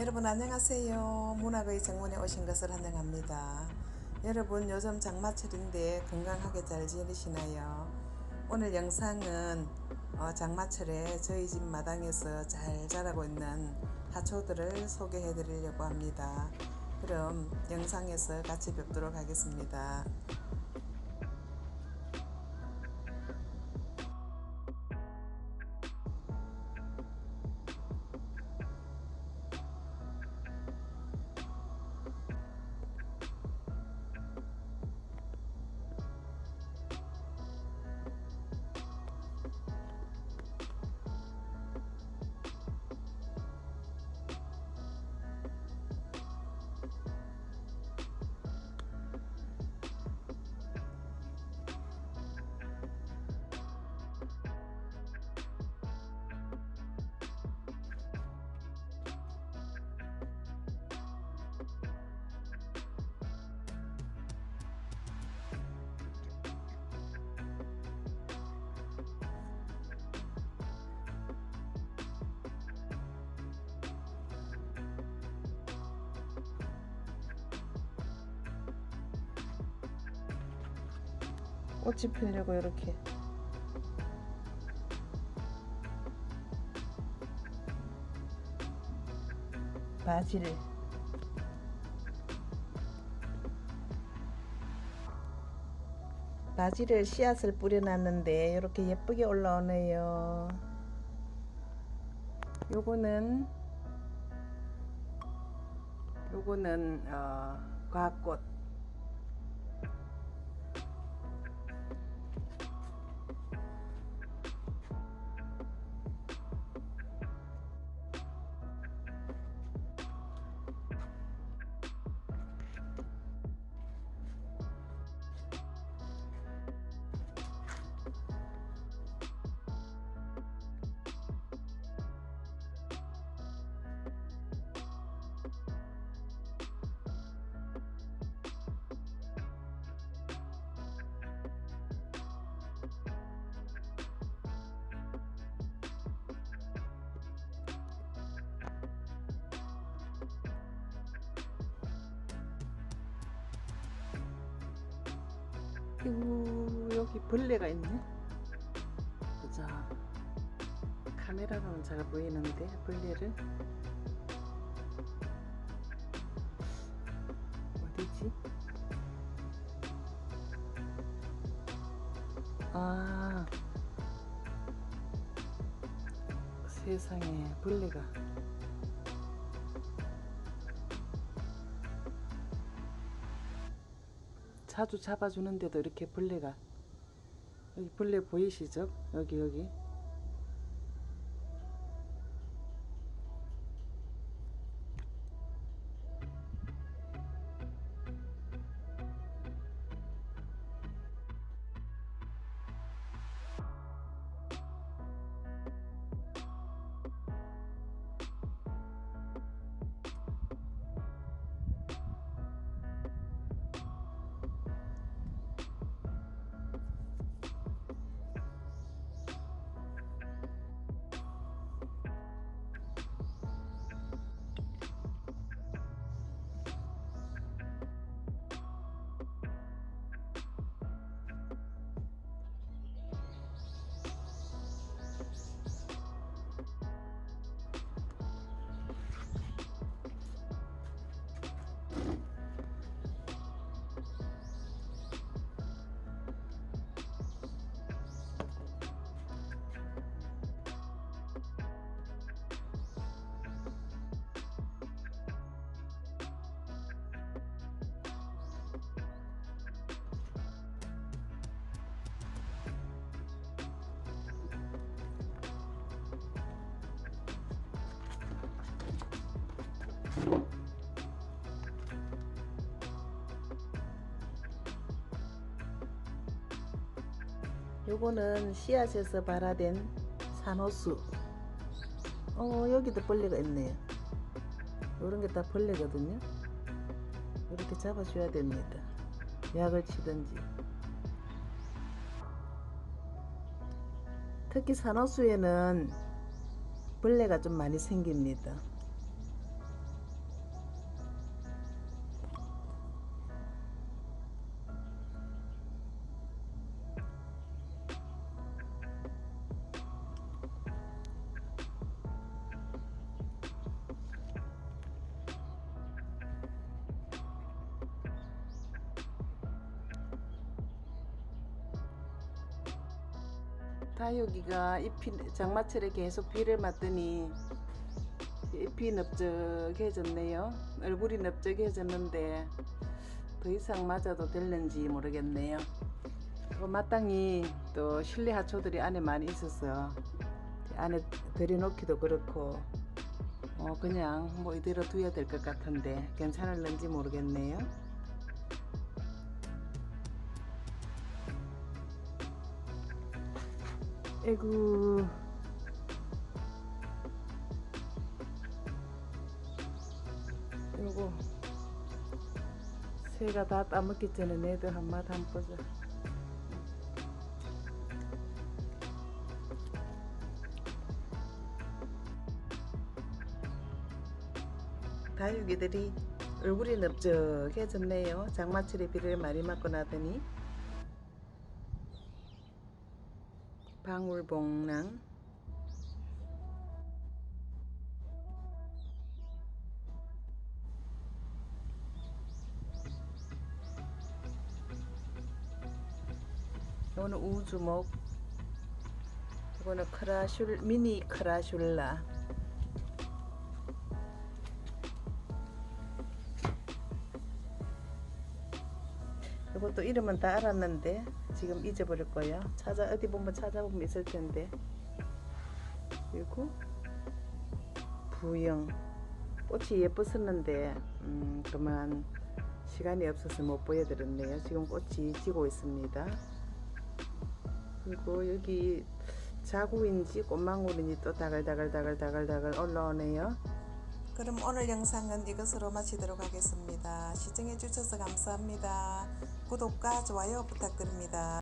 여러분 안녕하세요. 문학의 정문에 오신 것을 환영합니다. 여러분 요즘 장마철인데 건강하게 잘 지내시나요? 오늘 영상은 어, 장마철에 저희 집 마당에서 잘 자라고 있는 하초들을 소개해 드리려고 합니다. 그럼 영상에서 같이 뵙도록 하겠습니다. 꽃이 피려고 이렇게. 바지를. 바지를 씨앗을 뿌려놨는데 이렇게 예쁘게 올라오네요. 요거는 요거는 어, 과꽃 이고 여기 벌레가 있네. 보자. 카메라로는 잘 보이는데 벌레를 어디지? 아 세상에 벌레가 자주 잡아주는데도 이렇게 벌레가 여기 벌레 보이시죠? 여기 여기 요거는 씨앗에서 발화된 산호수. 어 여기도 벌레가 있네요. 요런 게 다 벌레거든요. 이렇게 잡아줘야 됩니다. 약을 치든지. 특히 산호수에는 벌레가 좀 많이 생깁니다 다육이가 잎이 장마철에 계속 비를 맞더니 잎이 넓적해졌네요. 얼굴이 넓적해졌는데 더 이상 맞아도 될는지 모르겠네요. 그 마땅히 또 실내 하초들이 안에 많이 있어서 안에 들여놓기도 그렇고 어 그냥 뭐 이대로 두어야 될 것 같은데 괜찮을는지 모르겠네요. 에구 요거. 새가 다 따먹기 전에 내도 한맛 한번 보자. 다육이들이 얼굴이 넓적해졌네요. 장마철에 비를 많이 맞고 나더니 방울봉랑 이거는 우주목. 이거는 크라슐 미니 크라슐라 이것도 이름은 다 알았는데 지금 잊어버릴 거예요. 찾아 어디 보면 찾아보면 있을 텐데. 그리고 부영 꽃이 예뻤었는데 음, 그만 시간이 없어서 못 보여드렸네요. 지금 꽃이 지고 있습니다. 그리고 여기 자구인지 꽃망울인지 또 다글다글다글다글다글 올라오네요. 그럼 오늘 영상은 이것으로 마치도록 하겠습니다. 시청해 주셔서 감사합니다. 구독과 좋아요 부탁드립니다.